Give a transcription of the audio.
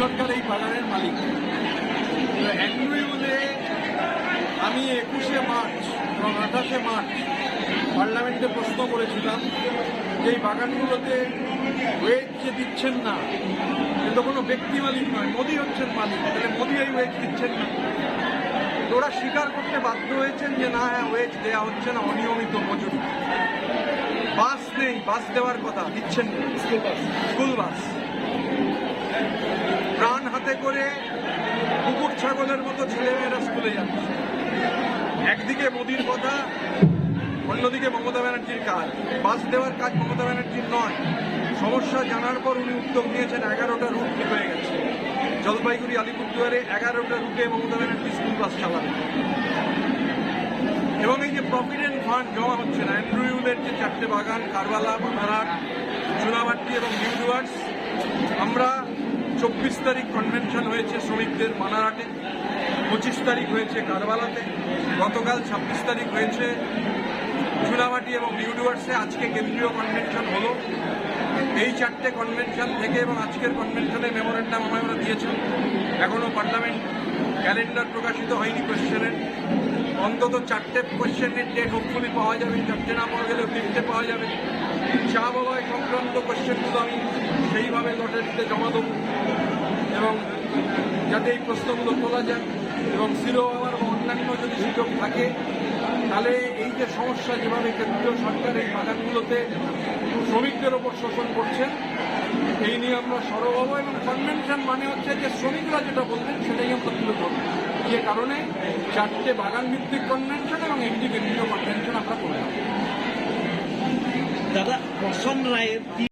সরকার এই বাগানের মালিক। অ্যান্ড্রুইউলে আমি একুশে মার্চ এবং আঠাশে মার্চ পার্লামেন্টে প্রশ্ন করেছিলাম যে এই বাগানগুলোতে ওয়েজ যে দিচ্ছেন না কিন্তু কোনো ব্যক্তি মালিক নয়, মোদি হচ্ছেন মালিক, তাহলে মোদি এই ওয়েজ দিচ্ছেন না। ওরা স্বীকার করতে বাধ্য হয়েছেন যে না হ্যাঁ ওয়েজ দেওয়া হচ্ছে না, অনিয়মিত মজুরি। বাস নেই, বাস দেওয়ার কথা, দিচ্ছেন না। School bus school bus. ছাগলের মতো ছেলেমেয়েরা স্কুলে যাচ্ছে। একদিকে মোদির কথা, অন্যদিকে মমতা ব্যানার্জির কাজ। বাস দেওয়ার কাজ মমতা ব্যানার্জির নয়। সমস্যা জানার পর উনি উদ্যোগ নিয়েছেন এগারোটা রুট ঠিক হয়ে গেছে। জলপাইগুড়ি, আলিপুরদুয়ারে এগারোটা রুটে মমতা ব্যানার্জি স্কুল বাস চালাবে এবং এই যে প্রভিডেন্ট ফান্ড জমা হচ্ছে না অ্যান্ড্রুইউলের যে চারটে বাগান, কারবালা বানারহাট চুনাবাট্টি এবং নিউ ডুয়ার্স চব্বিশ তারিখ কনভেনশন হয়েছে শ্রমিকদের মানারহাটে পঁচিশ তারিখ হয়েছে কারবালাতে, গতকাল ছাব্বিশ তারিখ হয়েছে চুনামাটি এবং নিউ ডুয়ার্সে আজকে কেন্দ্রীয় কনভেনশন হলো। এই চারটে কনভেনশন থেকে এবং আজকের কনভেনশনে মেমোরেন্ডাম আমায় ওরা দিয়েছেন এখনও পার্লামেন্ট ক্যালেন্ডার প্রকাশিত হয়নি কোয়েশ্চেনের অন্তত চারটে কোয়েশ্চেনের ডেট হোপফুলি পাওয়া যাবে। চারটে না পাওয়া গেলেও তিনটে পাওয়া যাবে। চা বাবায় সংক্রান্ত কোয়েশ্চেনগুলো আমি সেইভাবে লটারিতে জমা দেবো। এবং যাতে এই প্রশ্নগুলো তোলা যায় এবং জিরো আওয়ার বা অন্যান্য যদি সুযোগ থাকে, তাহলে এই যে সমস্যা যেভাবে কেন্দ্রীয় সরকার এই বাগানগুলোতে শ্রমিকদের ওপর শোষণ করছেন এই নিয়ে আমরা সরব এবং কনভেনশন মানে হচ্ছে যে শ্রমিকরা যেটা বলবেন সেটাই আমরা তুলে ধরবো। যে কারণে চারটে বাগান ভিত্তিক কনভেনশন এবং একটি কেন্দ্রীয় কনভেনশন আমরা করলাম দাদা রসন রায়ের